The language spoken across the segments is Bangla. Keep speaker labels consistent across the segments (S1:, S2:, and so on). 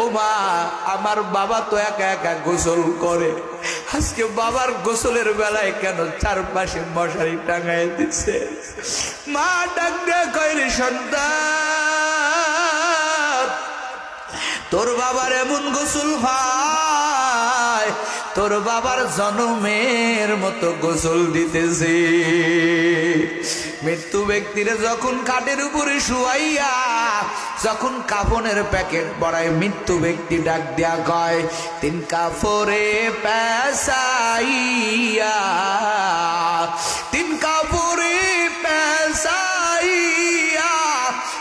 S1: ও মা, আমার বাবা তো একা একা গোসল করে। আজকে বাবার গোসলের বেলায় কেন চারপাশে মশারি টাঙায় দিচ্ছে মা ডাক কয়রে সন্তান, তোর বাবার এমন গোসল হয় তোর বাবার জনমের মতো গোসল দিতেছে। মৃত্যু ব্যক্তিরে যখন কাঠের উপরে শুয়াইয়া, যখন কাফনের প্যাকেট পড়ায় মৃত্যু ব্যক্তি ডাক দেয়া কয়, তিন কাপড়ে পেশাইয়া তিন কাপড়ে পেশাইয়া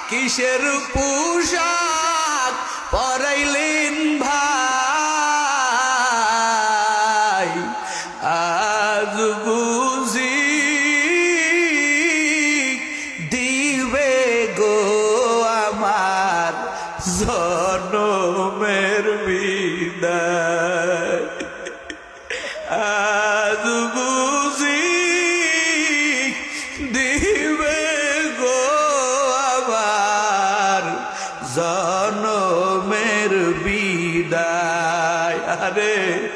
S1: কিসের পোশাক পরাইলেন জনমের বিদায়। আজ বুঝি দিবে গো আবার জনমের বিদায়। আরে,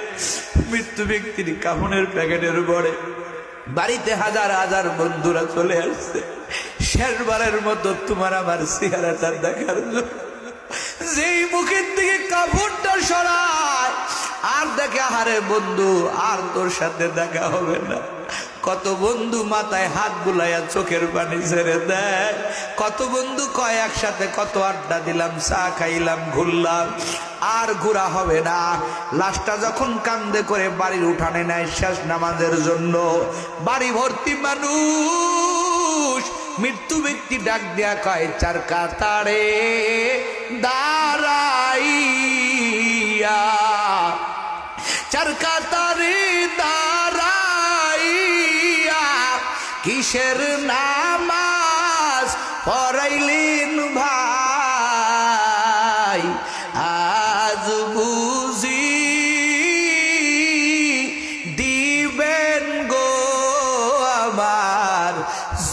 S1: মৃত্যু ব্যক্তির কামনের প্যাকেটের পরে বাড়িতে হাজার হাজার বন্ধুরা চলে আসছে। শেষবারের মতো তোমার আমার চেহারাটা দেখার জন্য। যেই মুখের দিকে কাপড়টা সরায়, আর দেখে হারে বন্ধু, আর তোর সাথে দেখা হবে না। কত বন্ধু মাথায় হাত বুলাইয়া চোখের পানি ছেড়ে দেয়। কত বন্ধু কয়, একসাথে কত আড্ডা দিলাম, চা খাইলাম, ঘুরলাম, আর ঘোরা হবে না। লাশটা যখন কান্দে করে বাড়ির উঠানে নেয় শেষ নামাজের জন্য। বাড়ি ভর্তি মানুষ। মৃত্যু ব্যক্তি ডাক দেয়া কয়, চার কাতারে দাঁড়াইয়া, চার কাতারে দাঁড়াইয়া, কিসের নামাজ পড়াইলেন ভাই?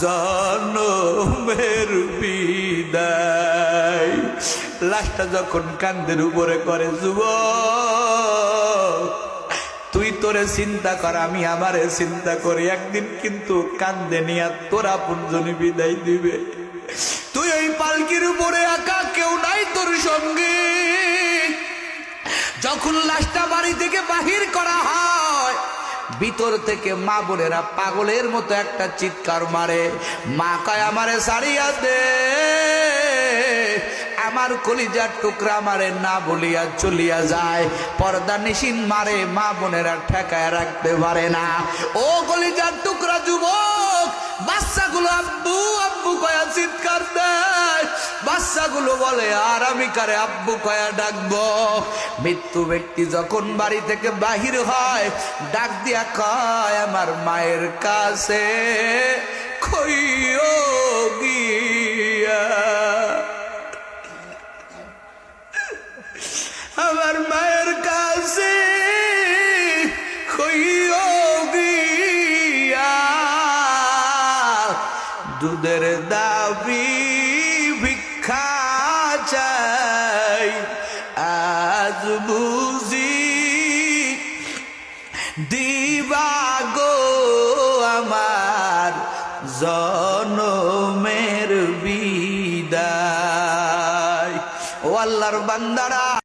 S1: জনমের বিদায়। লাশটা যখন কান্দের উপরে করে যুব তুই তোরে চিন্তা কর, আমি আমারে চিন্তা করি। একদিন কিন্তু কান্দে নিয়া তোরা পুঞ্জনি বিদায় দিবে। তুই ওই পালকির উপরে একা, কেউ নাই তোর সঙ্গে। যখন লাশটা বাড়ি থেকে বাহির করা হয় ভিতর থেকে মা বোনেরা পাগলের মতো একটা চিৎকার মারে, মা কয়, আমারে সারিয়া দে আমার কলিজার টুকরা মারে না বলিয়া চলিয়া যায়। পর্দা নিশিন মারে, মা বোনেরা ঠেকায় রাখতে পারে না। ও কলিজার টুকরা যুবক, বাচ্চাগুলো আব্বু আব্বু কয়া চিৎকার বাচ্চাগুলো বলে, আর আমি কারে আব্বু কয়া ডাকবো? মৃত্যু ব্যক্তি যখন বাড়ি থেকে বাহির হয়, ডাক দিয়া কয়, আমার মায়ের কাছে গিয়া। আমার মায়ের কাছে গিয়া। দুধের দাবি চাই আজ বুঝি দিবা গো আমার জনমের বিদায়। ও আল্লাহর বান্দারা।